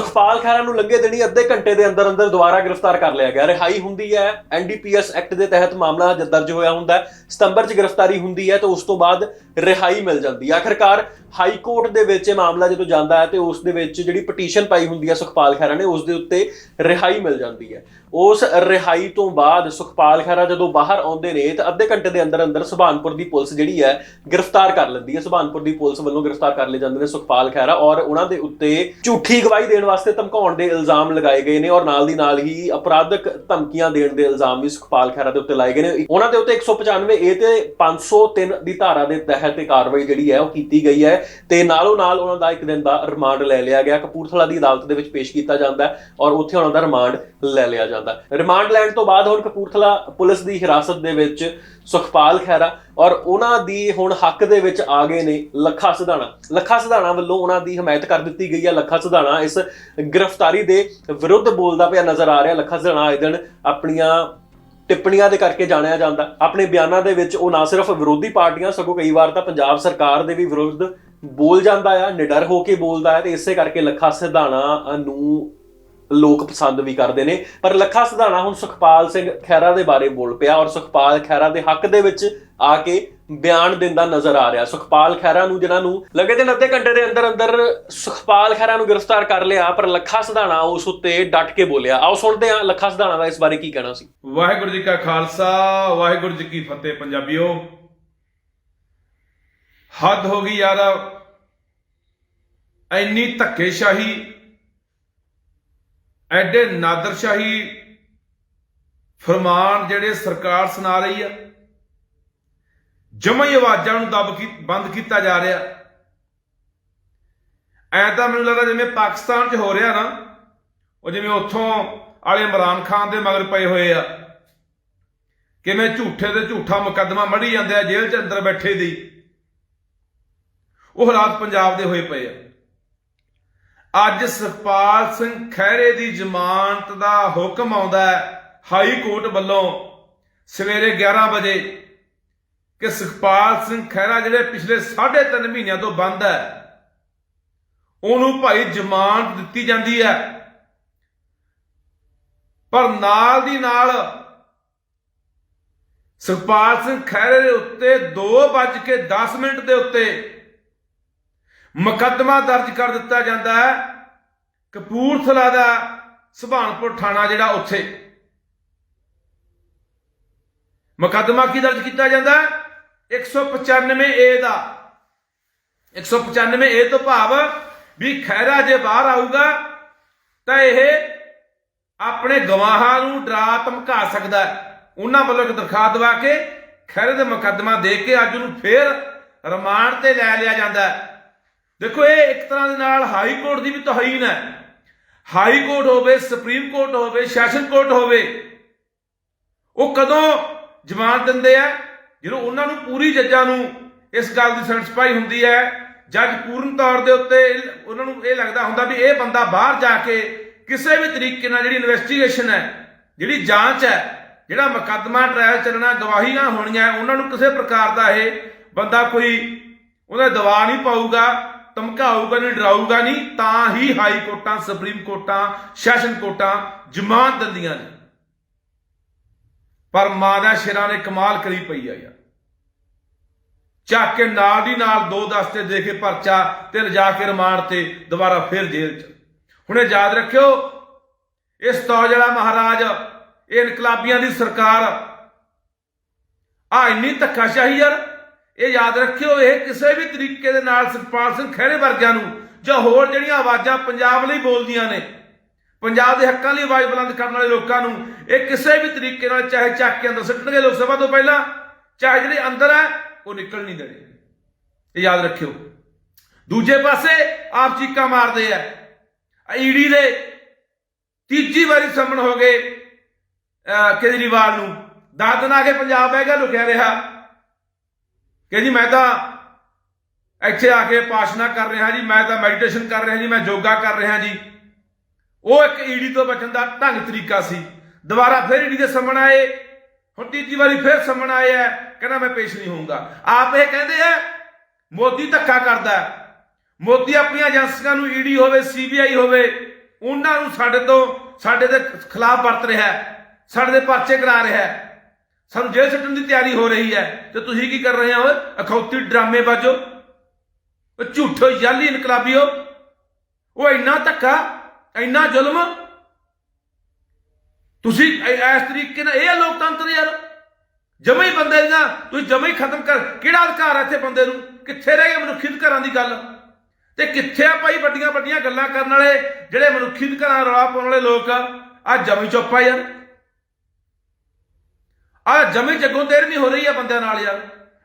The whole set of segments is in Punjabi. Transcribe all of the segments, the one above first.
ਸੁਖਪਾਲ ਖਹਿਰਾ ਨੂੰ ਲੱਗੇ ਦਿਨੀ ਅੱਧੇ ਘੰਟੇ ਦੇ ਅੰਦਰ ਅੰਦਰ ਦੁਬਾਰਾ ਗ੍ਰਿਫਤਾਰ ਕਰ ਲਿਆ ਗਿਆ। ਰਿਹਾਈ ਹੁੰਦੀ ਹੈ ਐਨਡੀਪੀਐਸ ਐਕਟ ਦੇ ਤਹਿਤ ਮਾਮਲਾ ਦਰਜ ਹੋਇਆ ਹੁੰਦਾ ਹੈ। ਸਤੰਬਰ 'ਚ ਗ੍ਰਿਫਤਾਰੀ ਹੁੰਦੀ ਹੈ ਤੇ ਉਸ ਤੋਂ ਬਾਅਦ ਰਿਹਾਈ ਮਿਲ ਜਾਂਦੀ ਹੈ। ਆਖਰਕਾਰ ਹਾਈ ਕੋਰਟ ਦੇ ਵਿੱਚ ਇਹ ਮਾਮਲਾ ਜਦੋਂ ਜਾਂਦਾ ਹੈ ਤੇ ਉਸ ਦੇ ਵਿੱਚ ਜਿਹੜੀ ਪਟੀਸ਼ਨ ਪਾਈ ਹੁੰਦੀ ਹੈ ਸੁਖਪਾਲ ਖਹਿਰਾ ਨੇ, ਉਸ ਦੇ ਉੱਤੇ ਰਿਹਾਈ ਮਿਲ ਜਾਂਦੀ ਹੈ। ਉਸ ਰਿਹਾਈ ਤੋਂ ਬਾਅਦ ਸੁਖਪਾਲ ਖਹਿਰਾ ਜਦੋਂ ਬਾਹਰ ਆਉਂਦੇ ਨੇ ਤਾਂ ਅੱਧੇ ਘੰਟੇ ਦੇ ਅੰਦਰ ਅੰਦਰ ਸੁਭਾਨਪੁਰ ਦੀ ਪੁਲਿਸ ਜਿਹੜੀ ਹੈ ਗ੍ਰਿਫਤਾਰ ਕਰ ਲੈਂਦੀ ਹੈ। ਸੁਭਾਨਪੁਰ ਦੀ ਪੁਲਿਸ ਵੱਲੋਂ ਗ੍ਰਿਫਤਾਰ ਕਰ ਲਏ ਜਾਂਦੇ ਨੇ ਸੁਖਪਾਲ ਖਹਿਰਾ ਔਰ ਉਹਨਾਂ ਦੇ ਉੱਤੇ ਝੂਠੀ ਗਵਾਹੀ ਦੇਣ ਵਾਸਤੇ ਧਮਕਾਉਣ ਦੇ ਇਲਜ਼ਾਮ ਲਗਾਏ ਗਏ ਨੇ ਔਰ ਨਾਲ ਦੀ ਨਾਲ ਹੀ ਅਪਰਾਧਕ ਧਮਕੀਆਂ ਦੇਣ ਦੇ ਇਲਜ਼ਾਮ ਵੀ ਸੁਖਪਾਲ ਖਹਿਰਾ ਦੇ ਉੱਤੇ ਲਾਏ ਗਏ ਨੇ। ਉਹਨਾਂ ਦੇ ਉੱਤੇ 195 ਏ ਤੇ 503 ਦੀ ਧਾਰਾ ਦੇ ਤਹਿਤ ਇਹ ਕਾਰਵਾਈ ਜਿਹੜੀ ਹੈ ਉਹ ਕੀਤੀ ਗਈ ਹੈ ਤੇ ਨਾਲੋਂ ਨਾਲ ਉਹਨਾਂ ਦਾ ਇੱਕ ਦਿਨ ਦਾ ਰਿਮਾਂਡ ਲੈ ਲਿਆ ਗਿਆ। ਕਪੂਰਥਲਾ ਦੀ ਅਦਾਲਤ ਦੇ ਵਿੱਚ ਪੇਸ਼ ਕੀਤਾ ਜਾਂਦਾ ਹੈ ਔਰ ਉੱਥੇ ਉਹਨਾਂ ਦਾ ਰਿਮਾਂਡ ਲੈ ਲਿਆ ਜਾਂਦਾ ਹੈ ਰਿਮਾਂਡ ਲੈਣ ਤੋਂ ਬਾਅਦ ਹੁਣ ਕਪੂਰਥਲਾ ਪੁਲਿਸ ਦੀ ਹਿਰਾਸਤ ਦੇ ਵਿੱਚ ਸੁਖਪਾਲ ਖਹਿਰਾ ਔਰ ਉਹਨਾਂ ਦੀ ਹੁਣ ਹੱਕ ਦੇ ਵਿੱਚ ਆ ਗਏ ਨੇ ਲੱਖਾ ਸਿਧਾਣਾ। ਲੱਖਾ ਸਿਧਾਣਾ ਵੱਲੋਂ ਉਹਨਾਂ ਦੀ ਹਮਾਇਤ ਕਰ ਦਿੱਤੀ ਗਈ ਹੈ। ਲੱਖਾ ਸਿਧਾਣਾ ਇਸ ਗ੍ਰਿਫਤਾਰੀ ਦੇ ਵਿਰੁੱਧ ਬੋਲਦਾ ਪਿਆ ਨਜ਼ਰ ਆ ਰਿਹਾ। ਲੱਖਾ ਸਿਧਾਣਾ ਆਏ ਦਿਨ ਆਪਣੀਆਂ ਟਿੱਪਣੀਆਂ ਦੇ ਕਰਕੇ ਜਾਣਿਆ ਜਾਂਦਾ। ਆਪਣੇ ਬਿਆਨਾਂ ਦੇ ਵਿੱਚ ਉਹ ਨਾ ਸਿਰਫ ਵਿਰੋਧੀ ਪਾਰਟੀਆਂ, ਸਗੋਂ ਕਈ ਵਾਰ ਤਾਂ ਪੰਜਾਬ ਸਰਕਾਰ ਦੇ ਵੀ ਵਿਰੁੱਧ ਬੋਲ ਜਾਂਦਾ ਆ, ਨਿਡਰ ਹੋ ਕੇ ਬੋਲਦਾ ਹੈ ਤੇ ਇਸੇ ਕਰਕੇ ਲੱਖਾ ਸਿਧਾਣਾ ਨੂੰ ਲੋਕ ਪਸੰਦ ਵੀ ਕਰਦੇ ਨੇ। ਪਰ ਲੱਖਾ ਸਿਧਾਣਾ ਹੁਣ ਸੁਖਪਾਲ ਸਿੰਘ ਖਹਿਰਾ ਦੇ ਬਾਰੇ ਬੋਲ ਪਿਆ ਔਰ ਸੁਖਪਾਲ ਖਹਿਰਾ ਦੇ ਹੱਕ ਦੇ ਵਿੱਚ ਆ ਕੇ ਬਿਆਨ ਦਿੰਦਾ ਨਜ਼ਰ ਆ ਰਿਹਾ। ਸੁਖਪਾਲ ਖਹਿਰਾ ਨੂੰ, ਜਿਨ੍ਹਾਂ ਨੂੰ ਲੱਗੇ ਦਿਨ ਅੱਧੇ ਘੰਟੇ ਦੇ ਅੰਦਰ ਅੰਦਰ ਸੁਖਪਾਲ ਖਹਿਰਾ ਨੂੰ ਗ੍ਰਿਫਤਾਰ ਕਰ ਲਿਆ, ਪਰ ਲੱਖਾ ਸਿਧਾਣਾ ਉਸ ਉੱਤੇ ਡਟ ਕੇ ਬੋਲਿਆ। ਆਓ ਸੁਣਦੇ ਹਾਂ ਲੱਖਾ ਸਿਧਾਣਾ ਦਾ ਇਸ ਬਾਰੇ ਕੀ ਕਹਿਣਾ ਸੀ। ਵਾਹਿਗੁਰੂ ਜੀ ਕਾ ਖਾਲਸਾ, ਵਾਹਿਗੁਰੂ ਜੀ ਕੀ ਫਤਿਹ ਪੰਜਾਬੀਓ। ਹੱਦ ਹੋ ਗਈ ਯਾਰ। ਐਨੀ ਧੱਕੇਸ਼ਾਹੀ ਐਡੇ ਨਾਦਰਸ਼ਾਹੀ ਫਰਮਾਨ ਜਿਹੜੇ ਸਰਕਾਰ ਸੁਣਾ ਰਹੀ ਆ। ਜਮਈ ਆਵਾਜ਼ਾਂ ਨੂੰ ਦਬ ਕੀ, ਬੰਦ ਕੀਤਾ ਜਾ ਰਿਹਾ। ਐ ਤਾਂ ਮੈਨੂੰ ਲੱਗਦਾ ਜਿਵੇਂ ਪਾਕਿਸਤਾਨ 'ਚ ਹੋ ਰਿਹਾ ਨਾ, ਉਹ ਜਿਵੇਂ ਉੱਥੋਂ ਵਾਲੇ ਇਮਰਾਨ ਖਾਨ ਦੇ ਮਗਰ ਪਏ ਹੋਏ ਆ। ਕਿਵੇਂ ਝੂਠੇ ਤੇ ਝੂਠਾ ਮੁਕੱਦਮਾ ਮੜੀ ਜਾਂਦੇ ਆ ਜੇਲ੍ਹ 'ਚ ਅੰਦਰ ਬੈਠੇ ਦੀ। ਉਹ ਹਾਲਾਤ ਪੰਜਾਬ ਦੇ ਹੋਏ ਪਏ ਆ। ਅੱਜ ਸੁਖਪਾਲ ਸਿੰਘ ਖਹਿਰੇ ਦੀ ਜ਼ਮਾਨਤ ਦਾ ਹੁਕਮ ਆਉਂਦਾ ਹੈ, ਹਾਈ ਕੋਰਟ ਵੱਲੋਂ ਸਵੇਰੇ 11 ਵਜੇ ਕਿ ਸੁਖਪਾਲ ਸਿੰਘ ਖਹਿਰਾ ਜਿਹੜੇ ਪਿਛਲੇ 3.5 ਮਹੀਨਿਆਂ ਤੋਂ ਬੰਦ ਹੈ, ਉਹਨੂੰ ਭਾਈ ਜ਼ਮਾਨਤ ਦਿੱਤੀ ਜਾਂਦੀ ਹੈ। ਪਰ ਨਾਲ ਦੀ ਨਾਲ ਸੁਖਪਾਲ ਸਿੰਘ ਖਹਿਰੇ ਦੇ ਉੱਤੇ 2:10 ਮਿੰਟ ਦੇ ਉੱਤੇ ਮੁਕੱਦਮਾ ਦਰਜ ਕਰ ਦਿੱਤਾ ਜਾਂਦਾ ਹੈ। ਕਪੂਰਥਲਾ ਦਾ ਸੁਭਾਨਪੁਰ ਥਾਣਾ ਜਿਹੜਾ ਉੱਥੇ। ਮੁਕੱਦਮਾ ਕੀ ਦਰਜ ਕੀਤਾ ਜਾਂਦਾ ਹੈ? 195 ਏ ਦਾ। 195 ਏ ਤੋਂ ਭਾਵ ਵੀ ਖੈਰਾ ਜੇ ਬਾਹਰ ਆਊਗਾ, ਤਾਂ ਇਹ ਆਪਣੇ ਗਵਾਹਾਂ ਨੂੰ ਡਰਾ ਧਮਕਾ ਸਕਦਾ ਉਹਨਾਂ ਵੱਲੋਂ ਇੱਕ ਦਰਖਾਸਤ ਦਵਾ ਕੇ ਖੈਰੇ ਦੇ ਮੁਕੱਦਮਾ ਦੇ ਕੇ ਅੱਜ ਉਹਨੂੰ ਫੇਰ ਰਿਮਾਂਡ ਤੇ ਲੈ ਲਿਆ ਜਾਂਦਾ ਹੈ। ਦੇਖੋ, ਇਹ ਇੱਕ ਤਰ੍ਹਾਂ ਦੇ ਨਾਲ ਹਾਈ ਕੋਰਟ ਦੀ ਵੀ ਤੋਹੀਨ ਹੈ। ਹਾਈ ਕੋਰਟ ਹੋਵੇ, ਸੁਪਰੀਮ ਕੋਰਟ ਹੋਵੇ, ਸੈਸ਼ਨ ਕੋਰਟ ਹੋਵੇ, ਉਹ ਕਦੋਂ ਜ਼ਮਾਨਤ ਦਿੰਦੇ ਆ? ਜਦੋਂ ਉਹਨਾਂ ਨੂੰ ਪੂਰੀ ਜੱਜਾਂ ਨੂੰ ਇਸ ਗੱਲ ਦੀ ਸੈਟੀਸਫਾਈ ਹੁੰਦੀ ਹੈ, ਜੱਜ ਪੂਰਨ ਤੌਰ ਦੇ ਉੱਤੇ ਉਹਨਾਂ ਨੂੰ ਇਹ ਲੱਗਦਾ ਹੁੰਦਾ ਵੀ ਇਹ ਬੰਦਾ ਬਾਹਰ ਜਾ ਕੇ ਕਿਸੇ ਵੀ ਤਰੀਕੇ ਨਾਲ ਜਿਹੜੀ ਇਨਵੈਸਟੀਗੇਸ਼ਨ ਹੈ, ਜਿਹੜੀ ਜਾਂਚ ਹੈ, ਜਿਹੜਾ ਮੁਕੱਦਮਾ ਟ੍ਰਾਇਲ ਚੱਲਣਾ ਗਵਾਹੀਆਂ ਹੋਣੀਆਂ ਉਹਨਾਂ ਨੂੰ ਕਿਸੇ ਪ੍ਰਕਾਰ ਦਾ ਇਹ ਬੰਦਾ ਕੋਈ ਉਹਦਾ ਦਬਾਅ ਨਹੀਂ ਪਾਊਗਾ। ਧਮਕਾਊਗਾ ਨਹੀਂ, ਡਰਾਊਗਾ ਨਹੀਂ, ਤਾਂ ਹੀ ਹਾਈ ਕੋਰਟਾਂ, ਸੁਪਰੀਮ ਕੋਰਟਾਂ, ਸੈਸ਼ਨ ਕੋਰਟਾਂ ਜ਼ਮਾਨਤ ਦਿੰਦੀਆਂ ਨੇ। ਪਰ ਮਾਂ ਦਾ ਸ਼ੇਰਾਂ ਨੇ ਕਮਾਲ ਕਰੀ ਪਈ ਆ ਯਾਰ। ਚੱਕ ਕੇ ਨਾਲ ਦੀ ਨਾਲ ਦੋ ਦਸਤੇ ਦੇ ਕੇ ਪਰਚਾ ਤੇ ਲਿਜਾ ਕੇ ਰਿਮਾਂਡ ਤੇ ਦੁਬਾਰਾ ਫਿਰ ਜੇਲ੍ਹ 'ਚ। ਹੁਣੇ ਯਾਦ ਰੱਖਿਓ ਇਸ ਤੌਜਲਾ ਮਹਾਰਾਜ, ਇਹ ਇਨਕਲਾਬੀਆਂ ਦੀ ਸਰਕਾਰ ਆ ਇੰਨੀ ਧੱਕਾਸ਼ਾਹੀ ਯਾਰ। ਇਹ ਯਾਦ ਰੱਖਿਓ, ਇਹ ਕਿਸੇ ਵੀ ਤਰੀਕੇ ਦੇ ਨਾਲ ਸੁਖਪਾਲ ਸਿੰਘ ਖਹਿਰੇ ਵਰਗਿਆਂ ਨੂੰ ਜਾਂ ਹੋਰ ਜਿਹੜੀਆਂ ਆਵਾਜ਼ਾਂ ਪੰਜਾਬ ਲਈ ਬੋਲਦੀਆਂ ਨੇ, ਪੰਜਾਬ ਦੇ ਹੱਕਾਂ ਲਈ ਆਵਾਜ਼ ਬੁਲੰਦ ਕਰਨ ਵਾਲੇ ਲੋਕਾਂ ਨੂੰ ਇਹ ਕਿਸੇ ਵੀ ਤਰੀਕੇ ਨਾਲ ਚਾਹੇ ਚੱਕ ਕੇ ਅੰਦਰ ਸੁੱਟਣਗੇ ਲੋਕ ਸਭਾ ਤੋਂ ਪਹਿਲਾਂ, ਚਾਹੇ ਜਿਹੜੇ ਅੰਦਰ ਹੈ, ਉਹ ਨਿਕਲ ਨਹੀਂ ਦੇਣੇ। ਇਹ ਯਾਦ ਰੱਖਿਓ। ਦੂਜੇ ਪਾਸੇ ਆਪ ਚੀਕਾਂ ਮਾਰਦੇ ਆ। ਈਡੀ ਦੇ ਤੀਜੀ ਵਾਰੀ ਸੰਮਣ ਹੋ ਗਏ ਕੇਜਰੀਵਾਲ ਨੂੰ। ਦਸ ਦਿਨ ਆ ਕੇ ਪੰਜਾਬ ਹੈਗਾ ਲੁਕਿਆ ਰਿਹਾ। ਕਿ ਜੀ ਮੈਂ ਤਾਂ ਇੱਥੇ ਆ ਕੇ ਪਾਸ਼ਨਾ ਕਰ ਰਿਹਾ ਜੀ, ਮੈਂ ਤਾਂ ਮੈਡੀਟੇਸ਼ਨ ਕਰ ਰਿਹਾ ਜੀ, ਮੈਂ ਯੋਗਾ ਕਰ ਰਿਹਾ ਜੀ। ਉਹ ਇੱਕ ਈਡੀ ਤੋਂ ਬਚਣ ਦਾ ਢੰਗ ਤਰੀਕਾ ਸੀ। ਦੁਬਾਰਾ ਫਿਰ ਈਡੀ ਦੇ ਸਾਹਮਣ ਆਏ। ਹੁਣ ਤੀਜੀ ਵਾਰੀ ਫਿਰ ਸਾਹਮਣ ਆਏ ਆ। ਕਹਿੰਦਾ ਮੈਂ ਪੇਸ਼ ਨਹੀਂ ਹੋਊਗਾ। ਆਪ ਇਹ ਕਹਿੰਦੇ ਆ, ਮੋਦੀ ਧੱਕਾ ਕਰਦਾ ਮੋਦੀ ਆਪਣੀਆਂ ਏਜੰਸੀਆਂ ਨੂੰ ਈਡੀ ਹੋਵੇ ਸੀਬੀਆਈ ਹੋਵੇ, ਉਹਨਾਂ ਨੂੰ ਸਾਡੇ ਤੋਂ ਸਾਡੇ ਦੇ ਖਿਲਾਫ ਵਰਤ ਰਿਹਾ ਸਾਡੇ ਦੇ ਪਰਚੇ ਕਰਾ ਰਿਹਾ ਸਾਨੂੰ ਜੇਲ੍ਹ ਸੱਟਣ ਦੀ ਤਿਆਰੀ ਹੋ ਰਹੀ ਹੈ। ਤੇ ਤੁਸੀਂ ਕੀ ਕਰ ਰਹੇ ਹੋ? ਅਖੌਤੀ ਡਰਾਮੇ ਬਾਜੋ। ਉਹ ਝੂਠੋ ਯਾਲੀ ਇਨਕਲਾਬੀਓ ਉਹ ਇੰਨਾ ਧੱਕਾ, ਇੰਨਾ ਜ਼ੁਲਮ। ਤੁਸੀਂ ਇਸ ਤਰੀਕੇ ਨਾਲ ਇਹ ਹੈ ਲੋਕਤੰਤਰ ਯਾਰ। ਜਮੇ ਹੀ ਬੰਦੇ ਦੀਆਂ, ਤੁਸੀਂ ਜਮੇ ਹੀ ਖਤਮ ਕਰ ਕਿਹੜਾ ਅਧਿਕਾਰ ਹੈ ਇੱਥੇ ਬੰਦੇ ਨੂੰ? ਕਿੱਥੇ ਰਹਿ ਗਏ ਮਨੁੱਖੀ ਅਧਿਕਾਰਾਂ ਦੀ ਗੱਲ? ਤੇ ਕਿੱਥੇ ਆ ਭਾਈ ਵੱਡੀਆਂ ਵੱਡੀਆਂ ਗੱਲਾਂ ਕਰਨ ਵਾਲੇ, ਜਿਹੜੇ ਮਨੁੱਖੀ ਅਧਿਕਾਰਾਂ ਰੌਲਾ ਪਾਉਣ ਵਾਲੇ ਲੋਕ ਆ? ਜਮੀ ਚੁੱਪ ਯਾਰ। ਆ ਜਮੀ ਜੱਗੋਂ ਦੇਰ ਨਹੀਂ ਹੋ ਰਹੀ ਹੈ ਬੰਦਿਆਂ ਨਾਲ ਯਾਰ।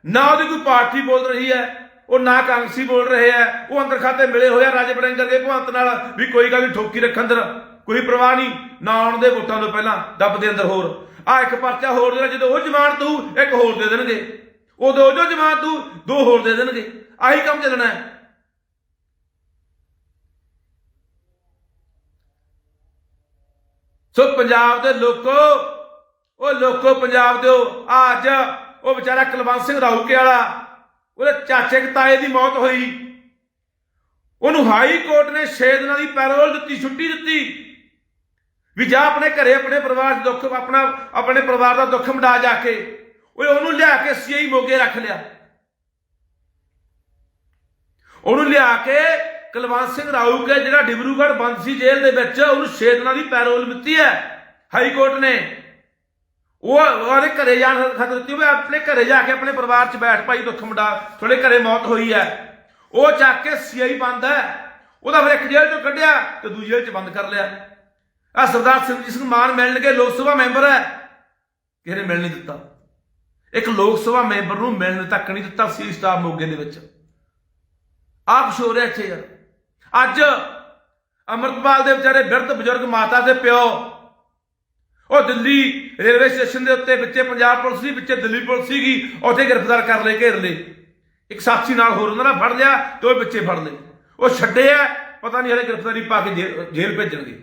ਨਾ ਉਹਦੀ ਕੋਈ ਪਾਰਟੀ ਬੋਲ ਰਹੀ ਹੈ, ਉਹ ਨਾ ਕਾਂਗਰਸੀ ਬੋਲ ਰਹੇ ਹੈ, ਉਹ ਅੰਦਰ ਖਾਤੇ ਮਿਲੇ ਹੋਇਆ ਰਾਜੇ ਬੜਿੰਗਰ ਦੇ ਭਗਵੰਤ ਨਾਲ ਵੀ ਕੋਈ ਗੱਲ ਨਹੀਂ, ਠੋਕੀ ਰੱਖ ਅੰਦਰ। ਕੋਈ ਪਰਵਾਹ ਨਹੀਂ, ਨਾ ਆਉਣ ਦੇ ਵੋਟਾਂ ਤੋਂ ਪਹਿਲਾਂ ਦੱਬ ਦੇ ਅੰਦਰ ਹੋਰ। ਆ ਇੱਕ ਪਰਚਾ ਹੋਰ ਦੇਣਾ, ਜਦੋਂ ਉਹ ਜ਼ਮਾਨਤ ਤੂੰ, ਇੱਕ ਹੋਰ ਦੇ ਦੇਣਗੇ। ਉਦੋਂ ਜੋ ਜ਼ਮਾਨਤ ਤੂੰ, ਦੋ ਹੋਰ ਦੇ ਦੇਣਗੇ। ਆਹੀ ਕੰਮ ਚੱਲਣਾ ਹੈ। ਸੋ ਪੰਜਾਬ ਦੇ ਲੋਕੋ ਉਹ ਲੋਕੋ ਪੰਜਾਬ ਦਿਓ ਆ ਅੱਜ ਉਹ ਵਿਚਾਰਾ ਕੁਲਵੰਤ ਸਿੰਘ ਰਾਊਕੇ ਵਾਲਾ, ਉਹਦੇ ਚਾਚੇ ਤਾਏ ਦੀ ਮੌਤ ਹੋਈ। ਉਹਨੂੰ ਹਾਈ ਕੋਰਟ ਨੇ 6 ਦਿਨਾਂ ਦੀ ਪੈਰੋਲ ਦਿੱਤੀ, ਛੁੱਟੀ ਦਿੱਤੀ। ਵੀ ਜਾ ਆਪਣੇ ਘਰੇ, ਆਪਣੇ ਪਰਿਵਾਰ ਦਾ ਦੁੱਖ, ਆਪਣਾ, ਆਪਣੇ ਪਰਿਵਾਰ ਦਾ ਦੁੱਖ ਮਿਟਾ ਜਾ ਕੇ, ਓਏ ਉਹਨੂੰ ਲਿਆ ਕੇ ਸੀਆਈ ਮੋਗੇ ਰੱਖ ਲਿਆ। ਉਹਨੂੰ ਲਿਆ ਕੇ ਕੁਲਵੰਤ ਸਿੰਘ ਰਾਊਕੇ, ਜਿਹੜਾ ਡਿਬਰੂਗੜ੍ਹ ਬੰਦ ਸੀ ਜੇਲ੍ਹ ਦੇ ਵਿੱਚ, ਉਹਨੂੰ 6 ਦਿਨਾਂ ਦੀ ਪੈਰੋਲ ਮਿੱਤੀ ਹੈ, ਹਾਈ ਕੋਰਟ ਨੇ। ਉਹ ਉਹਦੇ ਘਰੇ ਜਾਣ ਖਤਰ ਦਿੱਤੀ ਵੀ ਆਪਣੇ ਘਰੇ ਜਾ ਕੇ ਆਪਣੇ ਪਰਿਵਾਰ 'ਚ ਬੈਠ ਭਾਈ ਦੁੱਖ ਮਿਟਾ ਥੋੜੇ ਘਰੇ ਮੌਤ ਹੋਈ ਹੈ। ਉਹ ਚੱਕ ਕੇ ਸੀਆਈ ਬੰਦ ਹੈ। ਉਹਦਾ ਫਿਰ ਇੱਕ ਜੇਲ੍ਹ 'ਚੋਂ ਕੱਢਿਆ ਤੇ ਦੂਜੀ ਜੇਲ੍ਹ 'ਚ ਬੰਦ ਕਰ ਲਿਆ। ਆ ਸਰਦਾਰ ਸਿਮਰਜੀਤ ਸਿੰਘ ਮਾਨ ਮਿਲਣਗੇ ਲੋਕ ਸਭਾ ਮੈਂਬਰ ਹੈ। ਕਿਸੇ ਨੇ ਮਿਲ ਨਹੀਂ ਦਿੱਤਾ। ਇੱਕ ਲੋਕ ਸਭਾ ਮੈਂਬਰ ਨੂੰ ਮਿਲਣ ਤੱਕ ਨਹੀਂ ਦਿੱਤਾ ਸੀ ਸਟਾਫ ਮੋਗੇ ਦੇ ਵਿੱਚ। ਆਪ ਸ਼ੋ ਰਿਹਾ ਇੱਥੇ ਯਾਰ। ਅੱਜ ਅਮਰਪਾਲ ਦੇ ਵਿਚਾਰੇ ਬਿਰਧ ਬਜ਼ੁਰਗ ਮਾਤਾ ਦੇ ਪਿਓ, ਉਹ ਦਿੱਲੀ ਰੇਲਵੇ ਸਟੇਸ਼ਨ ਦੇ ਉੱਤੇ ਵਿੱਚੇ ਪੰਜਾਬ ਪੁਲਿਸ ਸੀ, ਵਿੱਚੇ ਦਿੱਲੀ ਪੁਲਿਸ ਸੀਗੀ, ਉੱਥੇ ਗ੍ਰਿਫਤਾਰ ਕਰ ਲਏ ਘੇਰ ਲਏ। ਇੱਕ ਸਾਥੀ ਨਾਲ ਹੋਰ ਉਹਨਾਂ ਨਾਲ ਫੜ ਲਿਆ ਤੇ ਉਹ ਵਿੱਚੇ ਫੜ ਲਏ। ਉਹ ਛੱਡੇ ਆ, ਪਤਾ ਨਹੀਂ ਹਲੇ ਗ੍ਰਿਫਤਾਰੀ ਪਾ ਕੇ ਜੇਲ੍ਹ ਜੇਲ੍ਹ ਭੇਜਣਗੇ।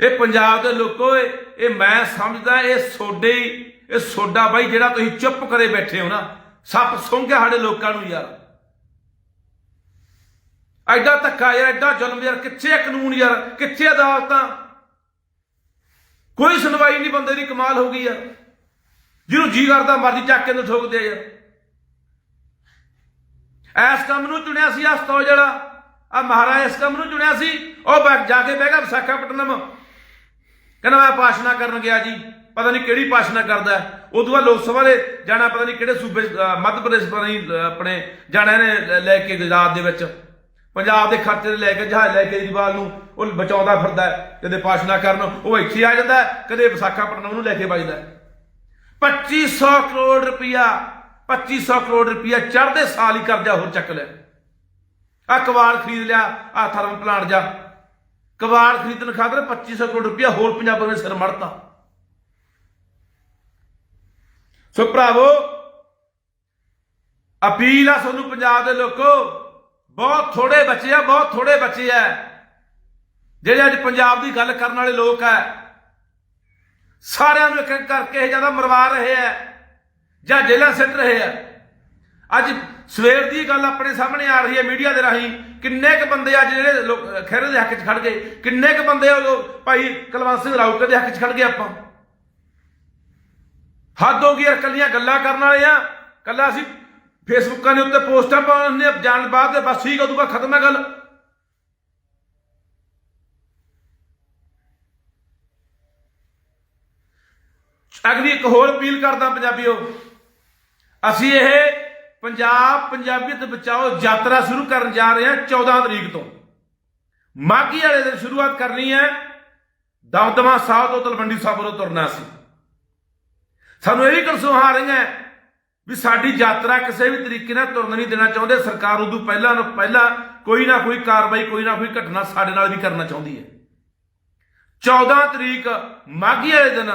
ਇਹ ਪੰਜਾਬ ਦੇ ਲੋਕੋ ਇਹ ਮੈਂ ਸਮਝਦਾ, ਇਹ ਸੋਡੇ ਇਹ ਸੋਡਾ ਬਾਈ ਜਿਹੜਾ ਤੁਸੀਂ ਚੁੱਪ ਕਰੇ ਬੈਠੇ ਹੋ ਨਾ, ਸੱਪ ਸੁੰਘ ਸਾਡੇ ਲੋਕਾਂ ਨੂੰ ਯਾਰ। ਐਡਾ ਧੱਕਾ ਯਾਰ, ਐਡਾ ਜ਼ੁਲਮ ਯਾਰ, ਕਿੱਥੇ ਕਾਨੂੰਨ ਯਾਰ, ਕਿੱਥੇ ਅਦਾਲਤਾਂ? ਕੋਈ ਸੁਣਵਾਈ ਨਹੀਂ ਬੰਦੇ ਦੀ, ਕਮਾਲ ਹੋ ਗਈ ਯਾਰ। ਜਿਹਨੂੰ ਜੀ ਕਰਦਾ ਮਰਜ਼ੀ ਚੱਕ ਕੇ ਨੂੰ ਠੋਕਦੇ ਯਾਰ। ਐਸ ਕੰਮ ਨੂੰ ਚੁਣਿਆ ਸੀ ਹਸਤੋ ਜਿਹੜਾ ਆ ਮਹਾਰਾਜ ਇਸ ਕੰਮ ਨੂੰ ਚੁਣਿਆ ਸੀ, ਉਹ ਬੈ- ਜਾ ਕੇ ਬਹਿ ਗਿਆ ਵਿਸ਼ਾਖਾਪਟਨਮ। ਕਹਿੰਦਾ ਮੈਂ ਪਾਸ਼ਨਾ ਕਰਨ ਗਿਆ ਜੀ, ਪਤਾ ਨਹੀਂ ਕਿਹੜੀ ਭਾਸ਼ਣਾ ਕਰਦਾ ਹੈ। ਉਦੋਂ ਬਾਅਦ ਲੋਕ ਸਭਾ ਦੇ ਜਾਣਾ, ਪਤਾ ਨਹੀਂ ਕਿਹੜੇ ਸੂਬੇ ਮੱਧ ਪ੍ਰਦੇਸ਼ ਪਤਾ ਨਹੀਂ ਆਪਣੇ ਜਾਣਾ ਇਹਨੇ ਲੈ ਕੇ ਗੁਜਰਾਤ ਦੇ ਵਿੱਚ। ਪੰਜਾਬ ਦੇ ਖਰਚੇ ਤੇ ਲੈ ਕੇ ਜਹਾਜ਼ ਲੈ ਕੇ ਕੇਜਰੀਵਾਲ ਨੂੰ ਉਹ ਬਚਾਉਂਦਾ ਫਿਰਦਾ ਕਦੇ ਭਾਸ਼ਣਾ ਕਰਨ ਉਹ ਇੱਥੇ ਆ ਜਾਂਦਾ ਹੈ, ਕਦੇ ਵਿਸ਼ਾਖਾਪਟਨਮ ਉਹਨੂੰ ਲੈ ਕੇ ਵੱਜਦਾ ਹੈ। 2500 ਕਰੋੜ ਰੁਪਇਆ 2500 ਕਰੋੜ ਰੁਪਇਆ ਚੜ੍ਹਦੇ ਸਾਲ ਹੀ ਕਰਜ਼ਾ ਹੋਰ ਚੱਕ ਲਿਆ। ਆ ਕਬਾੜ ਖਰੀਦ ਲਿਆ ਆ ਥਰਮ ਪਲਾਂਟ ਜਾ। ਕਬਾੜ ਖਰੀਦਣ ਖਾਤਰ 2500 ਕਰੋੜ ਰੁਪਇਆ ਹੋਰ ਪੰਜਾਬੀਆਂ ਦੇ ਸਿਰ ਮੜਤਾ। ਸੋ ਭਰਾਵੋ ਅਪੀਲ ਆ ਤੁਹਾਨੂੰ ਪੰਜਾਬ ਦੇ ਲੋਕੋ ਬਹੁਤ ਥੋੜੇ ਬੱਚੇ ਆ, ਬਹੁਤ ਥੋੜੇ ਬੱਚੇ ਆ। ਜਿਹੜੇ ਅੱਜ ਪੰਜਾਬ ਦੀ ਗੱਲ ਕਰਨ ਵਾਲੇ ਲੋਕ ਆ, ਸਾਰਿਆਂ ਨੂੰ ਇੱਕ ਇੱਕ ਕਰਕੇ ਜ਼ਿਆਦਾ ਮਰਵਾ ਰਹੇ ਆ, ਜਾਂ ਜੇਲ੍ਹਾਂ ਸਿੱਟ ਰਹੇ ਆ। ਅੱਜ ਸਵੇਰ ਦੀ ਗੱਲ ਆਪਣੇ ਸਾਹਮਣੇ ਆ ਰਹੀ ਹੈ ਮੀਡੀਆ ਦੇ ਰਾਹੀਂ, ਕਿੰਨੇ ਕ ਬੰਦੇ ਅੱਜ ਜਿਹੜੇ ਲੋਕ- ਖਹਿਰੇ ਦੇ ਹੱਕ 'ਚ ਖੜ ਗਏ, ਕਿੰਨੇ ਕ ਬੰਦੇ ਉਹ ਭਾਈ ਕੁਲਵੰਤ ਸਿੰਘ ਰਾਊਕੇ ਦੇ ਹੱਕ 'ਚ ਖੜ ਗਏ ਆਪਾਂ। ਹੱਦ ਹੋ ਗਈ ਯਾਰ ਕੱਲੀਆਂ ਗੱਲਾਂ ਕਰਨ ਵਾਲੇ ਆ ਕੱਲਾ ਅਸੀਂ ਫੇਸਬੁੱਕਾਂ ਦੇ ਉੱਤੇ ਪੋਸਟਾਂ ਪਾਉਣੇ ਜਾਣ ਬਾਅਦ ਤੇ ਬਸ ਠੀਕ ਉਦੋਂ ਬਾਅਦ ਖਤਮ ਹੈ ਗੱਲ। ਅਗਲੀ ਇੱਕ ਹੋਰ ਅਪੀਲ ਕਰਦਾ ਪੰਜਾਬੀਓ, ਅਸੀਂ ਇਹ ਪੰਜਾਬ ਪੰਜਾਬੀਅਤ ਬਚਾਓ ਯਾਤਰਾ ਸ਼ੁਰੂ ਕਰਨ ਜਾ ਰਹੇ ਹਾਂ 14 ਤਰੀਕ ਤੋਂ। ਮਾਗੀ ਵਾਲੇ ਦਿਨ ਸ਼ੁਰੂਆਤ ਕਰਨੀ ਹੈ, ਦਮਦਮਾ ਸਾਹਿਬ ਤੋਂ ਤਲਵੰਡੀ ਸਾਹਿਬ ਤੋਂ ਤੁਰਨਾ ਸੀ ਸਾਨੂੰ ਇਹ ਵੀ ਕਲਸੂਹਾਂ ਆ ਰਹੀਆਂ ਵੀ ਸਾਡੀ ਯਾਤਰਾ ਕਿਸੇ ਵੀ ਤਰੀਕੇ ਨਾਲ ਤੁਰਨ ਨਹੀਂ ਦੇਣਾ ਚਾਹੁੰਦੇ। ਸਰਕਾਰ ਉਦੋਂ ਪਹਿਲਾਂ ਨੂੰ ਪਹਿਲਾਂ ਕੋਈ ਨਾ ਕੋਈ ਕਾਰਵਾਈ, ਕੋਈ ਨਾ ਕੋਈ ਘਟਨਾ ਸਾਡੇ ਨਾਲ ਵੀ ਕਰਨਾ ਚਾਹੁੰਦੀ ਹੈ। 14 ਤਰੀਕ ਮਾਘੀ ਵਾਲੇ ਦਿਨ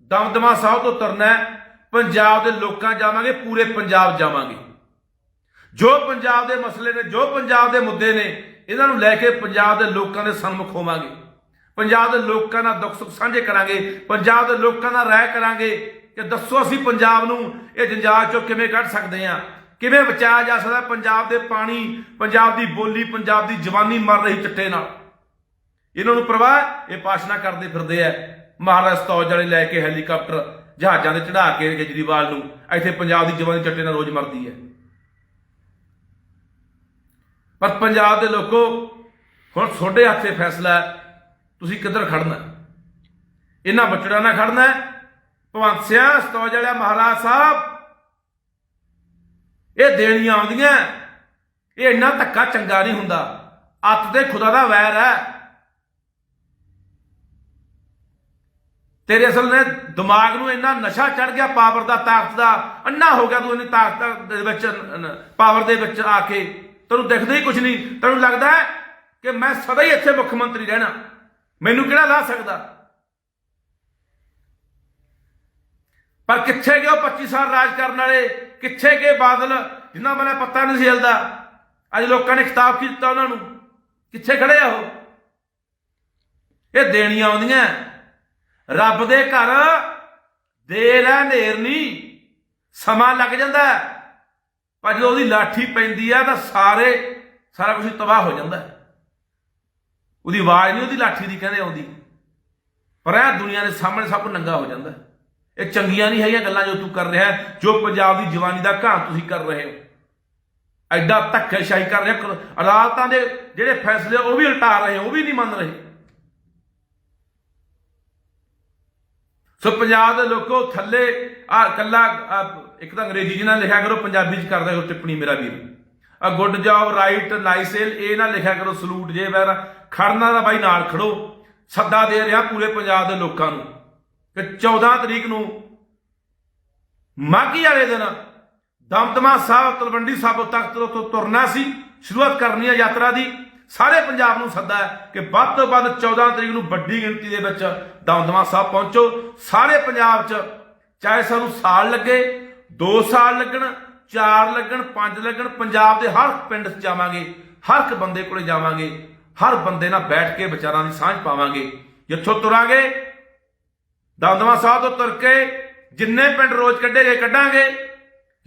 ਦਮਦਮਾ ਸਾਹਿਬ ਤੋਂ ਤੁਰਨਾ ਹੈ। ਪੰਜਾਬ ਦੇ ਲੋਕਾਂ ਜਾਵਾਂਗੇ, ਪੂਰੇ ਪੰਜਾਬ ਜਾਵਾਂਗੇ। ਜੋ ਪੰਜਾਬ ਦੇ ਮਸਲੇ ਨੇ, ਜੋ ਪੰਜਾਬ ਦੇ ਮੁੱਦੇ ਨੇ, ਇਹਨਾਂ ਨੂੰ ਲੈ ਕੇ ਪੰਜਾਬ ਦੇ ਲੋਕਾਂ ਦੇ ਸਨਮੁਖ ਹੋਵਾਂਗੇ। ਪੰਜਾਬ ਦੇ ਲੋਕਾਂ ਨਾਲ ਦੁੱਖ ਸੁੱਖ ਸਾਂਝੇ ਕਰਾਂਗੇ। ਪੰਜਾਬ ਦੇ ਲੋਕਾਂ ਨਾਲ ਰਾਏ ਕਰਾਂਗੇ। ਕਿ ਦੱਸੋ ਅਸੀਂ ਪੰਜਾਬ ਨੂੰ ਇਹ ਜੰਜਾਲ ਚੋਂ ਕਿਵੇਂ ਕੱਢ ਸਕਦੇ ਹਾਂ? ਕਿਵੇਂ ਬਚਾਇਆ ਜਾ ਸਕਦਾ ਪੰਜਾਬ ਦੇ ਪਾਣੀ, ਪੰਜਾਬ ਦੀ ਬੋਲੀ, ਪੰਜਾਬ ਦੀ ਜਵਾਨੀ ਮਰ ਰਹੀ ਚਿੱਟੇ ਨਾਲ? ਇਹਨਾਂ ਨੂੰ ਪ੍ਰਵਾਹ ਇਹ ਪਾਸ਼ਨਾ ਕਰਦੇ ਫਿਰਦੇ ਆ। ਮਹਾਰਾਜ ਤੌਜ ਵਾਲੇ ਲੈ ਕੇ ਹੈਲੀਕਾਪਟਰ ਜਹਾਜ਼ਾਂ ਦੇ ਚੜਾ ਕੇ ਕੇਜਰੀਵਾਲ ਨੂੰ, ਇੱਥੇ ਪੰਜਾਬ ਦੀ ਜਵਾਨੀ ਚਿੱਟੇ ਨਾਲ ਰੋਜ਼ ਮਰਦੀ ਹੈ। ਪਰ ਪੰਜਾਬ ਦੇ ਲੋਕੋ, ਹੁਣ ਤੁਹਾਡੇ ਹੱਥੇ ਫੈਸਲਾ ਤੁਸੀਂ ਕਿੱਧਰ ਖੜਨਾ ਇਹਨਾਂ ਬੱਚੜਾਂ ਨਾਲ ਖੜਨਾ ਹੈ। ਭਵੰਤ ਸਿਆ, ਸਤੌਜ ਵਾਲਿਆ ਮਹਾਰਾਜ ਸਾਹਿਬ। ਇਹ ਦੇਣੀਆਂ ਆਉਂਦੀਆਂ। ਇਹ ਇੰਨਾ ਧੱਕਾ ਚੰਗਾ ਨਹੀਂ ਹੁੰਦਾ। ਅੱਤ ਤੇ ਖੁਦਾ ਦਾ ਵੈਰ ਹੈ। ਤੇਰੇ ਅਸਲ ਨੇ ਦਿਮਾਗ ਨੂੰ ਇੰਨਾ ਨਸ਼ਾ ਚੜ ਗਿਆ ਪਾਵਰ ਦਾ, ਤਾਕਤ ਦਾ। ਅੰਨਾ ਹੋ ਗਿਆ ਤੂੰ ਇੰਨੀ ਤਾਕਤ ਦੇ ਵਿੱਚ ਪਾਵਰ ਦੇ ਵਿੱਚ ਆ ਕੇ। ਤੈਨੂੰ ਦਿਖਦਾ ਹੀ ਕੁਝ ਨਹੀਂ। ਤੈਨੂੰ ਲੱਗਦਾ ਕਿ ਮੈਂ ਸਦਾ ਹੀ ਇੱਥੇ ਮੁੱਖ ਮੰਤਰੀ ਰਹਿਣਾ। ਮੈਨੂੰ ਕਿਹੜਾ ਲਾ ਸਕਦਾ? ਪਰ ਕਿੱਥੇ ਗਏ ਉਹ 25 ਸਾਲ ਰਾਜ ਕਰਨ ਵਾਲੇ? ਕਿੱਥੇ ਗਏ ਬਾਦਲ? ਜਿਨ੍ਹਾਂ ਬਾਰੇ ਪਤਾ ਨਹੀਂ ਸੀ ਹਿਲਦਾ। ਅੱਜ ਲੋਕਾਂ ਨੇ ਖਿਤਾਬ ਕੀਤਾ ਉਹਨਾਂ ਨੂੰ? ਕਿੱਥੇ ਖੜੇ ਆ ਉਹ? ਇਹ ਦੇਣੀਆਂ ਆਉਂਦੀਆਂ। ਰੱਬ ਦੇ ਘਰ ਦੇਰ ਹੈ ਨੇਰ ਨਹੀਂ। ਸਮਾਂ ਲੱਗ ਜਾਂਦਾ ਪਰ ਜਦੋਂ ਉਹਦੀ ਲਾਠੀ ਪੈਂਦੀ ਆ ਤਾਂ ਸਾਰੇ, ਸਾਰਾ ਕੁਝ ਤਬਾਹ ਹੋ ਜਾਂਦਾ ਉਹਦੀ ਆਵਾਜ਼ ਨਹੀਂ ਉਹਦੀ ਲਾਠੀ ਦੀ ਕਹਿੰਦੇ ਆਉਂਦੀ। ਪਰ ਇਹ ਦੁਨੀਆ ਦੇ ਸਾਹਮਣੇ ਸਭ ਕੁ ਨੰਗਾ ਹੋ ਜਾਂਦਾ ਇਹ ਚੰਗੀਆਂ ਨਹੀਂ ਹੈਗੀਆਂ ਗੱਲਾਂ ਜੋ ਤੂੰ ਕਰ ਰਿਹਾ ਜੋ ਪੰਜਾਬ ਦੀ ਜਵਾਨੀ ਦਾ ਘਾਣ ਤੁਸੀਂ ਕਰ ਰਹੇ ਹੋ। ਐਡਾ ਧੱਕੇਸ਼ਾਹੀ ਕਰ ਰਿਹਾ ਕਰ- ਅਦਾਲਤਾਂ ਦੇ ਜਿਹੜੇ ਫੈਸਲੇ ਉਹ ਵੀ ਉਲਟਾ ਰਹੇ, ਉਹ ਵੀ ਨਹੀਂ ਮੰਨ ਰਹੇ। ਸੋ ਪੰਜਾਬ ਦੇ ਲੋਕੋ, ਥੱਲੇ ਆ ਕੱਲਾ ਇੱਕ ਤਾਂ ਅੰਗਰੇਜ਼ੀ 'ਚ ਨਾ ਲਿਖਿਆ ਕਰੋ, ਪੰਜਾਬੀ 'ਚ ਕਰਦਾ ਕਰੋ ਟਿੱਪਣੀ ਮੇਰਾ ਵੀਰ। ਆ ਗੁੱਡ ਜੌਬ, ਰਾਈਟ ਨਾਈਸੇਲ ਇਹ ਨਾ ਲਿਖਿਆ ਕਰੋ, ਸਲੂਟ ਜੇ ਵੈਰ। ਖੜਨਾ ਦਾ ਬਾਈ ਨਾਲ ਖੜੋ, ਸੱਦਾ ਦੇ ਰਿਹਾ ਪੂਰੇ ਪੰਜਾਬ ਦੇ ਲੋਕਾਂ ਨੂੰ। ਕਿ 14 ਤਰੀਕ ਨੂੰ ਮਾਘੀ ਵਾਲੇ ਦਿਨ ਦਮਦਮਾ ਸਾਹਿਬ, ਤਲਵੰਡੀ ਸਾਹਿਬ ਤਖਤ ਤੋਂ ਤੁਰਨਾ ਸੀ, ਸ਼ੁਰੂਆਤ ਕਰਨੀ ਹੈ ਯਾਤਰਾ ਦੀ। ਸਾਰੇ ਪੰਜਾਬ ਨੂੰ ਸੱਦਾ ਹੈ ਕਿ ਵੱਧ ਤੋਂ ਵੱਧ 14 ਤਰੀਕ ਨੂੰ ਵੱਡੀ ਗਿਣਤੀ ਦੇ ਵਿੱਚ ਦਮਦਮਾ ਸਾਹਿਬ ਪਹੁੰਚੋ। ਸਾਰੇ ਪੰਜਾਬ 'ਚ ਚਾਹੇ ਸਾਨੂੰ ਸਾਲ ਲੱਗੇ 2 ਸਾਲ ਲੱਗਣ 4 ਲੱਗਣ 5 ਲੱਗਣ, ਪੰਜਾਬ ਦੇ ਹਰ ਪਿੰਡ 'ਚ ਜਾਵਾਂਗੇ, ਹਰ ਇੱਕ ਬੰਦੇ ਕੋਲੇ ਜਾਵਾਂਗੇ, ਹਰ ਬੰਦੇ ਨਾਲ ਬੈਠ ਕੇ ਵਿਚਾਰਾਂ ਦੀ ਸਾਂਝ ਪਾਵਾਂਗੇ। ਜਿੱਥੋਂ ਤੁਰਾਂਗੇ ਦਮਦਮਾ ਸਾਹਿਬ ਤੋਂ ਤੁਰ ਕੇ ਜਿੰਨੇ ਪਿੰਡ ਰੋਜ਼ ਕੱਢੇ ਗਏ ਕੱਢਾਂਗੇ,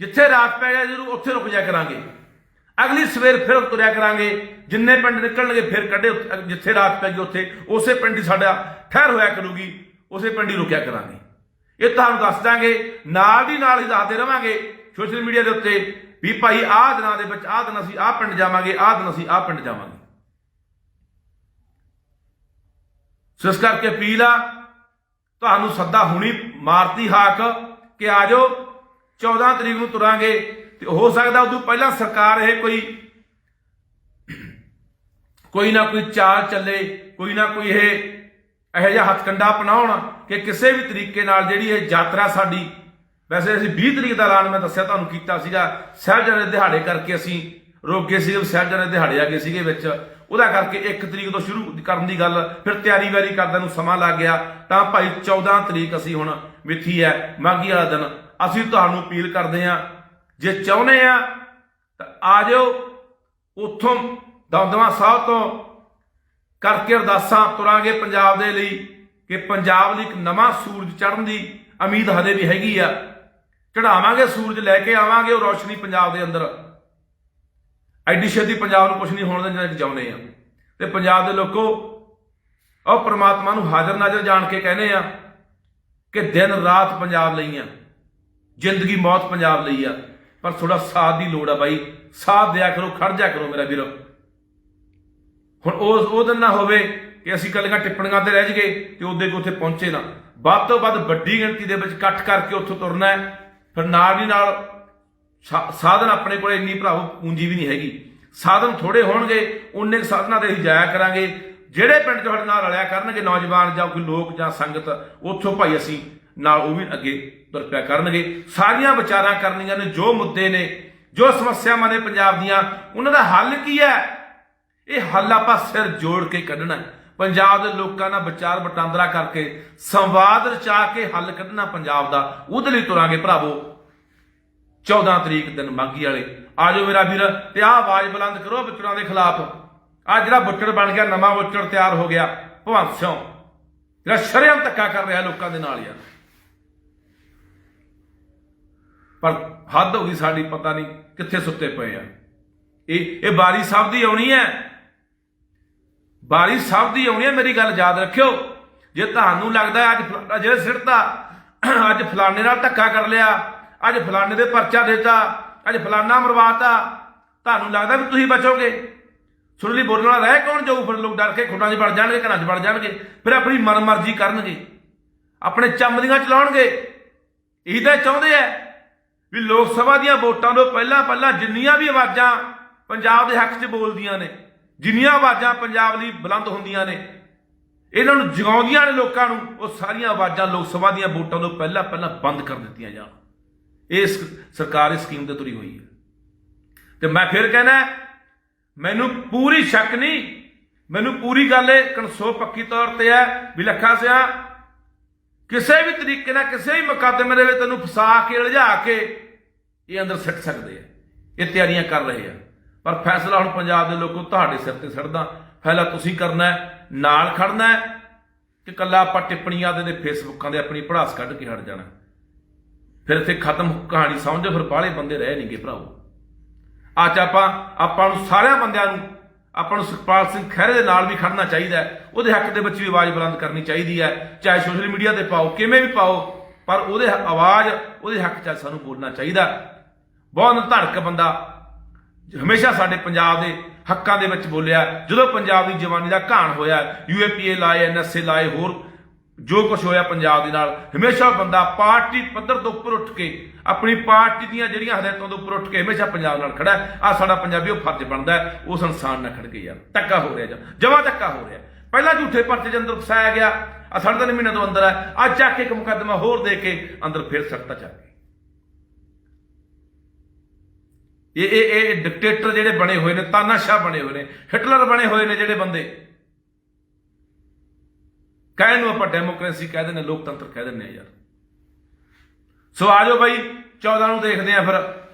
ਜਿੱਥੇ ਰਾਤ ਪੈ ਗਿਆ ਜਰੂਰ ਉੱਥੇ ਰੁਕ ਜਾ ਕਰਾਂਗੇ। ਅਗਲੀ ਸਵੇਰ ਫਿਰ ਤੁਰਿਆ ਕਰਾਂਗੇ, ਜਿੰਨੇ ਪਿੰਡ ਨਿਕਲਣਗੇ ਫਿਰ ਕੱਢੇ ਜਿੱਥੇ ਰਾਤ ਪੈ ਗਈ ਉੱਥੇ, ਉਸੇ ਪਿੰਡ ਹੀ ਸਾਡਾ ਠਹਿਰ ਹੋਇਆ ਕਰੂਗੀ, ਉਸੇ ਪਿੰਡ ਹੀ ਰੁਕਿਆ ਕਰਾਂਗੇ। ਇਹ ਤੁਹਾਨੂੰ ਦੱਸ ਦਾਂਗੇ, ਨਾਲ ਦੀ ਨਾਲ ਹੀ ਦੱਸਦੇ ਰਵਾਂਗੇ ਸੋਸ਼ਲ ਮੀਡੀਆ ਦੇ ਉੱਤੇ ਵੀ ਭਾਈ ਆਹ ਦਿਨਾਂ ਦੇ ਵਿੱਚ ਆਹ ਦਿਨ ਅਸੀਂ ਆਹ ਪਿੰਡ ਜਾਵਾਂਗੇ, ਆਹ ਦਿਨ ਅਸੀਂ ਆਹ ਪਿੰਡ ਜਾਵਾਂਗੇ। ਸੋ ਇਸ ਕਰਕੇ ਅਪੀਲ ਆ ਤੁਹਾਨੂੰ ਸੱਦਾ ਹੁਣੀ ਮਾਰਤੀ ਹਾਕ ਕਿ ਆ ਜਾਓ 14 ਤਰੀਕ ਨੂੰ ਤੁਰਾਂਗੇ। ਤੇ ਹੋ ਸਕਦਾ ਉਦੋਂ ਪਹਿਲਾਂ ਸਰਕਾਰ ਇਹ ਕੋਈ ਕੋਈ ਨਾ ਕੋਈ ਚਾਲ ਚੱਲੇ, ਕੋਈ ਨਾ ਕੋਈ ਇਹ ਇਹੋ ਜਿਹਾ ਹੱਥਕੰਡਾ ਅਪਣਾਉਣ ਕਿ ਕਿਸੇ ਵੀ ਤਰੀਕੇ ਨਾਲ ਜਿਹੜੀ ਇਹ ਯਾਤਰਾ ਸਾਡੀ, ਵੈਸੇ ਅਸੀਂ 20 ਤਰੀਕ ਦਾ ਐਲਾਨ ਮੈਂ ਦੱਸਿਆ ਤੁਹਾਨੂੰ ਕੀਤਾ ਸੀਗਾ, ਸਾਹਿਬਜ਼ਾਦੇ ਦਿਹਾੜੇ ਕਰਕੇ ਅਸੀਂ ਰੋਕੇ ਗਏ ਸੀਗੇ, ਸਾਹਿਬਜ਼ਾਦੇ ਦਿਹਾੜੇ ਆ ਗਏ ਸੀਗੇ ਵਿੱਚ। ਉਹਦਾ ਕਰਕੇ 1 ਤਰੀਕ ਤੋਂ ਸ਼ੁਰੂ ਕਰਨ ਦੀ ਗੱਲ, ਫਿਰ ਤਿਆਰੀ ਵਾਰੀ ਕਰਦਿਆਂ ਨੂੰ ਸਮਾਂ ਲੱਗ ਗਿਆ। ਤਾਂ ਭਾਈ 14 ਤਰੀਕ ਅਸੀਂ ਹੁਣ ਮਿੱਥੀ ਹੈ ਮਾਘੀ ਵਾਲਾ ਦਿਨ। ਅਸੀਂ ਤੁਹਾਨੂੰ ਅਪੀਲ ਕਰਦੇ ਹਾਂ, ਜੇ ਚਾਹੁੰਦੇ ਆ, ਤਾਂ ਆ ਜਾਓ ਉੱਥੋਂ ਦਮਦਮਾ ਸਾਹਿਬ ਤੋਂ ਕਰਕੇ ਅਰਦਾਸਾਂ ਤੁਰਾਂਗੇ ਪੰਜਾਬ ਦੇ ਲਈ ਕਿ ਪੰਜਾਬ ਲਈ ਇੱਕ ਨਵਾਂ ਸੂਰਜ ਚੜ੍ਹਨ ਦੀ ਉਮੀਦ ਹਲੇ ਵੀ ਹੈਗੀ ਆ। ਚੜਾਵਾਂਗੇ ਸੂਰਜ, ਲੈ ਕੇ ਆਵਾਂਗੇ ਉਹ ਰੋਸ਼ਨੀ ਪੰਜਾਬ ਦੇ ਅੰਦਰ। ਐਡੀ ਛੇਤੀ ਪੰਜਾਬ ਨੂੰ ਕੁਝ ਨਹੀਂ ਹੋਣ ਦੇਣਾ ਚਾਹੁੰਦੇ ਆ ਤੇ ਪੰਜਾਬ ਦੇ ਲੋਕੋ, ਉਹ ਪ੍ਰਮਾਤਮਾ ਨੂੰ ਹਾਜ਼ਰ ਨਾਜ਼ਰ ਜਾਣ ਕੇ ਕਹਿੰਦੇ ਆ ਕਿ ਦਿਨ ਰਾਤ ਪੰਜਾਬ ਲਈ ਆ, ਜ਼ਿੰਦਗੀ ਮੌਤ ਪੰਜਾਬ ਲਈ ਆ। ਪਰ ਥੋੜਾ ਸਾਥ ਦੀ ਲੋੜ ਆ ਬਾਈ, ਸਾਥ ਦਿਆ ਕਰੋ, ਖੜ ਜਾ ਕਰੋ ਮੇਰਾ ਵੀਰੋ। ਹੁਣ ਉਹ ਉਹ ਦਿਨ ਨਾ ਹੋਵੇ ਕਿ ਅਸੀਂ ਕੱਲੀਆਂ ਟਿੱਪਣੀਆਂ ਤੇ ਰਹਿ ਜਗੇ ਤੇ ਉਹਦੇ ਕੋ ਉੱਥੇ ਪਹੁੰਚੇ ਨਾ। ਵੱਧ ਤੋਂ ਵੱਧ ਵੱਡੀ ਗਿਣਤੀ ਦੇ ਵਿੱਚ ਇਕੱਠ ਕਰਕੇ ਉੱਥੋਂ ਤੁਰਨਾ ਹੈ। ਫਿਰ ਨਾਲ ਦੀ ਨਾਲ ਸਾਧਨ ਆਪਣੇ ਕੋਲ ਇੰਨੀ ਭਰਾਵੋ ਪੂੰਜੀ ਵੀ ਨਹੀਂ ਹੈਗੀ। ਸਾਧਨ ਥੋੜੇ ਹੋਣਗੇ, ਉਨੇ ਸਾਧਨਾਂ ਤੇ ਅਸੀਂ ਜਾਇਆ ਕਰਾਂਗੇ। ਜਿਹੜੇ ਪਿੰਡ ਤੁਹਾਡੇ ਨਾਲ ਰਲਿਆ ਕਰਨਗੇ ਨੌਜਵਾਨ ਜਾਂ ਕੋਈ ਲੋਕ ਜਾਂ ਸੰਗਤ, ਉੱਥੋਂ ਭਾਈ ਅਸੀਂ ਨਾਲ ਉਹ ਵੀ ਅੱਗੇ ਤੁਰ ਪਿਆ ਕਰਨਗੇ। ਸਾਰੀਆਂ ਵਿਚਾਰਾਂ ਕਰਨੀਆਂ ਨੇ, ਜੋ ਮੁੱਦੇ ਨੇ, ਜੋ ਸਮੱਸਿਆਵਾਂ ਨੇ ਪੰਜਾਬ ਦੀਆਂ, ਉਹਨਾਂ ਦਾ ਹੱਲ ਕੀ ਹੈ? ਇਹ ਹੱਲ ਆਪਾਂ ਸਿਰ ਜੋੜ ਕੇ ਕੱਢਣਾ ਪੰਜਾਬ ਦੇ ਲੋਕਾਂ ਨਾਲ ਵਿਚਾਰ ਵਟਾਂਦਰਾ ਕਰਕੇ, ਸੰਵਾਦ ਰਚਾ ਕੇ ਹੱਲ ਕੱਢਣਾ ਪੰਜਾਬ ਦਾ। ਉਹਦੇ ਲਈ ਤੁਰਾਂਗੇ ਭਰਾਵੋ। 14 ਤਰੀਕ ਦਿਨ ਮਾਗੀ ਵਾਲੇ। ਆਜੋ ਮੇਰਾ ਵੀਰ, ਤੇ ਆਹ ਆਵਾਜ਼ ਬੁਲੰਦ ਕਰੋ ਬੁੱਚੜਾਂ ਦੇ ਖਿਲਾਫ। ਆ ਜਿਹੜਾ ਬੁੱਚੜ ਬਣ ਗਿਆ, ਨਵਾਂ ਬੁੱਚੜ ਤਿਆਰ ਹੋ ਗਿਆ, ਭਵੰਤ ਸਿੰਘ ਜਿਹੜਾ ਸ਼ਰਮ ਧੱਕਾ ਕਰ ਰਿਹਾ ਲੋਕਾਂ ਦੇ ਨਾਲ ਯਾਰ। ਪਰ ਹੱਦ ਹੋ ਗਈ ਸਾਡੀ, ਪਤਾ ਨਹੀਂ ਕਿੱਥੇ ਸੁੱਤੇ ਪਏ ਆ। ਇਹ ਇਹ ਬਾਰੀ ਸਾਹਿਬ ਦੀ ਆਉਣੀ ਹੈ। ਬਾਰੀ ਸਾਹਿਬ ਦੀ ਆਉਣੀ ਹੈ, ਮੇਰੀ ਗੱਲ ਯਾਦ ਰੱਖਿਓ। ਜੇ ਤੁਹਾਨੂੰ ਲੱਗਦਾ ਹੈ ਅੱਜ ਫਲਾਣਾ ਜਿਹੜਾ ਸਿਰਤਾ ਅੱਜ ਫਲਾਣੇ ਨਾਲ ਧੱਕਾ ਕਰ ਲਿਆ ਅੱਜ ਫਲਾਣੇ ਦੇ ਪਰਚਾ ਦੇਤਾ, ਅੱਜ ਫਲਾਣਾ ਮਰਵਾਤਾ। ਤੁਹਾਨੂੰ ਲੱਗਦਾ ਵੀ ਤੁਸੀਂ ਬਚੋਗੇ? ਸੁਣ ਬੋਲਣ ਵਾਲਾ ਰਹਿ ਕੌਣ ਜਾਊ? ਫਿਰ ਲੋਕ ਡਰ ਕੇ ਖੁੱਡਾਂ 'ਚ ਵੜ ਜਾਣਗੇ, ਘਰਾਂ 'ਚ ਵੜ ਜਾਣਗੇ। ਫਿਰ ਆਪਣੀ ਮਨਮਰਜ਼ੀ ਕਰਨਗੇ। ਆਪਣੇ ਚੰਮਦੀਆਂ ਚਲਾਉਣਗੇ। ਇਹੀ ਤਾਂ ਇਹ ਚਾਹੁੰਦੇ ਆ ਵੀ ਲੋਕ ਸਭਾ ਦੀਆਂ ਵੋਟਾਂ ਤੋਂ ਪਹਿਲਾਂ ਪਹਿਲਾਂ ਜਿੰਨੀਆਂ ਵੀ ਆਵਾਜ਼ਾਂ ਪੰਜਾਬ ਦੇ ਹੱਕ 'ਚ ਬੋਲਦੀਆਂ ਨੇ, ਜਿੰਨੀਆਂ ਆਵਾਜ਼ਾਂ ਪੰਜਾਬ ਲਈ ਬੁਲੰਦ ਹੁੰਦੀਆਂ ਨੇ, ਇਹਨਾਂ ਨੂੰ ਜਗਾਉਂਦੀਆਂ ਨੇ ਲੋਕਾਂ ਨੂੰ, ਉਹ ਸਾਰੀਆਂ ਆਵਾਜ਼ਾਂ ਲੋਕ ਸਭਾ ਦੀਆਂ ਵੋਟਾਂ ਤੋਂ ਪਹਿਲਾਂ ਪਹਿਲਾਂ ਬੰਦ ਕਰ ਦਿੱਤੀਆਂ ਜਾਣ। ਇਹ ਸਰਕਾਰ ਇਸ ਸਕੀਮ ਤੇ ਤੁਰੀ ਹੋਈ ਹੈ। ਤੇ ਮੈਂ ਫਿਰ ਕਹਿਣਾ ਮੈਨੂੰ ਪੂਰੀ ਸ਼ੱਕ ਨਹੀਂ, ਮੈਨੂੰ ਪੂਰੀ ਗੱਲ ਇਹ ਕਨਸੋ ਪੱਕੀ ਤੌਰ ਤੇ ਹੈ ਵੀ ਲੱਖਾ ਸਿਆ, ਕਿਸੇ ਵੀ ਤਰੀਕੇ ਨਾਲ ਕਿਸੇ ਵੀ ਮੁਕੱਦਮੇ ਦੇ ਵਿੱਚ ਤੈਨੂੰ ਫਸਾ ਕੇ ਉਲਝਾ ਕੇ ਇਹ ਅੰਦਰ ਸਿੱਟ ਸਕਦੇ ਆ। ਇਹ ਤਿਆਰੀਆਂ ਕਰ ਰਹੇ ਆ। ਪਰ ਫੈਸਲਾ ਹੁਣ ਪੰਜਾਬ ਦੇ ਲੋਕੋ ਤੁਹਾਡੇ ਸਿਰ ਤੇ ਛੱਡਦਾ ਫੈਲਾ ਤੁਸੀਂ ਕਰਨਾ ਨਾਲ ਖੜਨਾ ਹੈ ਕਿ ਕੱਲਾ ਆਪਾਂ ਟਿੱਪਣੀਆਂ ਦੇ ਨੇ ਫੇਸਬੁੱਕਾਂ ਦੇ ਆਪਣੀ ਪੜਾਸ ਕੱਢ ਕੇ ਹਟ ਜਾਣਾ। ਫਿਰ ਇੱਥੇ ਖਤਮ ਕਹਾਣੀ ਸਮਝੋ, ਫਿਰ ਬਾਹਲੇ ਬੰਦੇ ਰਹਿ ਨਹੀਂਗੇ ਭਰਾਓ ਅੱਜ ਆਪਾਂ ਆਪਾਂ ਨੂੰ ਸਾਰਿਆਂ ਬੰਦਿਆਂ ਨੂੰ, ਆਪਾਂ ਨੂੰ ਸੁਖਪਾਲ ਸਿੰਘ ਖਹਿਰੇ ਦੇ ਨਾਲ ਵੀ ਖੜਨਾ ਚਾਹੀਦਾ ਉਹਦੇ ਹੱਕ ਦੇ ਵਿੱਚ ਵੀ ਆਵਾਜ਼ ਬੁਲੰਦ ਕਰਨੀ ਚਾਹੀਦੀ ਹੈ। ਚਾਹੇ ਸੋਸ਼ਲ ਮੀਡੀਆ ਤੇ ਪਾਓ, ਕਿਵੇਂ ਵੀ ਪਾਓ, ਪਰ ਉਹਦੇ ਆਵਾਜ਼, ਉਹਦੇ ਹੱਕ 'ਚ ਸਾਨੂੰ ਬੋਲਣਾ ਚਾਹੀਦਾ ਬਹੁਤ ਧੜਕ ਬੰਦਾ ਹਮੇਸ਼ਾ ਸਾਡੇ ਪੰਜਾਬ ਦੇ ਹੱਕਾਂ ਦੇ ਵਿੱਚ ਬੋਲਿਆ ਜਦੋਂ ਪੰਜਾਬ ਦੀ ਜਵਾਨੀ ਦਾ ਘਾਣ ਹੋਇਆ ਯੂਏਪੀਏ ਲਾਏ ਐਨਐਸਏ ਲਾਏ, ਹੋਰ ਜੋ ਕੁਝ ਹੋਇਆ ਪੰਜਾਬ ਦੇ ਨਾਲ, ਹਮੇਸ਼ਾ ਬੰਦਾ ਪਾਰਟੀ ਪੱਧਰ ਤੋਂ ਉੱਪਰ ਉੱਠ ਕੇ, ਆਪਣੀ ਪਾਰਟੀ ਦੀਆਂ ਜਿਹੜੀਆਂ ਹਦਾਇਤਾਂ ਤੋਂ ਉੱਪਰ ਉੱਠ ਕੇ ਹਮੇਸ਼ਾ ਪੰਜਾਬ ਨਾਲ ਖੜਾ ਆ ਸਾਡਾ ਪੰਜਾਬੀ ਉਹ ਫਰਜ਼ ਬਣਦਾ ਉਸ ਇਨਸਾਨ ਨਾਲ ਖੜ ਕੇ ਯਾਰ, ਧੱਕਾ ਹੋ ਰਿਹਾ ਜਾਂ, ਜਮਾ ਧੱਕਾ ਹੋ ਰਿਹਾ। ਪਹਿਲਾਂ ਝੂਠੇ ਪਰਚੇ ਦੇ ਅੰਦਰ ਫਸਾਇਆ ਗਿਆ ਆ ਸਾਢੇ ਤਿੰਨ ਮਹੀਨੇ ਤੋਂ ਅੰਦਰ ਹੈ, ਅੱਜ ਚੱਕ ਕੇ ਇੱਕ ਮੁਕੱਦਮਾ ਹੋਰ ਦੇ ਕੇ ਅੰਦਰ ਫਿਰ ਸੱਟਤਾ ਚੱਕ ਇਹ ਇਹ ਇਹ ਡਿਕਟੇਟਰ ਜਿਹੜੇ ਬਣੇ ਹੋਏ ਨੇ, ਤਾਨਾਸ਼ਾਹ ਬਣੇ ਹੋਏ ਨੇ ਹਿਟਲਰ ਬਣੇ ਹੋਏ ਨੇ ਜਿਹੜੇ ਬੰਦੇ। ਕਹਿਣ ਨੂੰ ਆਪਾਂ ਡੈਮੋਕ੍ਰੇਸੀ ਕਹਿ ਦਿੰਦੇ, ਲੋਕਤੰਤਰ ਕਹਿ ਦਿੰਦੇ ਆ ਯਾਰ। ਸੋ ਆਜੋ ਬਾਈ 14 ਨੂੰ ਦੇਖਦੇ ਆ ਫਿਰ।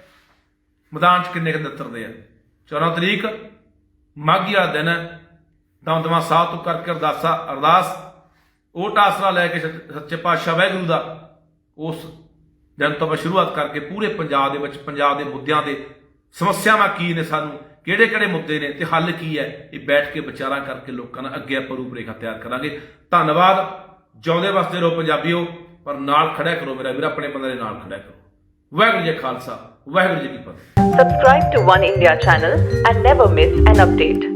ਮੈਦਾਨ 'ਚ ਕਿੰਨੇ ਕੁ ਨਿੱਤਰਦੇ ਆ। 14 ਤਰੀਕ, ਮਾਘੀ ਵਾਲਾ ਦਿਨ ਹੈ। ਦਮਦਮਾ ਸਾਹਿਬ ਤੋਂ ਕਰਕੇ ਅਰਦਾਸਾ, ਅਰਦਾਸ। ਉਹ ਟਾਸਰਾ ਲੈ ਕੇ ਸੱਚ- ਸੱਚੇ ਪਾਤਸ਼ਾਹ ਵਾਹਿਗੁਰੂ ਦਾ। ਉਸ ਦਿਨ ਤੋਂ ਆਪਾਂ ਸ਼ੁਰੂਆਤ ਕਰਕੇ ਪੂਰੇ ਪੰਜਾਬ ਦੇ ਵਿੱਚ, ਪੰਜਾਬ ਦੇ ਮੁੱਦਿਆਂ ਦੇ ਸਮੱਸਿਆਵਾਂ ਕੀ ਨੇ ਸਾਨੂੰ ਕਿਹੜੇ ਕਿਹੜੇ ਮੁੱਦੇ ਨੇ ਤੇ ਹੱਲ ਕੀ ਹੈ? ਇਹ ਬੈਠ ਕੇ ਵਿਚਾਰਾਂ ਕਰਕੇ ਲੋਕਾਂ ਨਾਲ ਅੱਗੇ ਆਪਾਂ ਰੂਪਰੇਖਾ ਤਿਆਰ ਕਰਾਂਗੇ। ਧੰਨਵਾਦ। ਜਿਉਂਦੇ ਵਸਦੇ ਰਹੋ ਪੰਜਾਬੀਓ, ਪਰ ਨਾਲ ਖੜਿਆ ਕਰੋ ਮੇਰਾ ਵੀਰ, ਆਪਣੇ ਬੰਦੇ ਦੇ ਨਾਲ ਖੜਿਆ ਕਰੋ। ਵਾਹਿਗੁਰੂ ਜੀ ਖਾਲਸਾ, ਵਾਹਿਗੁਰੂ ਜੀ ਕੀ ਫਤਿਹ। Subscribe to One India channel and never miss an update.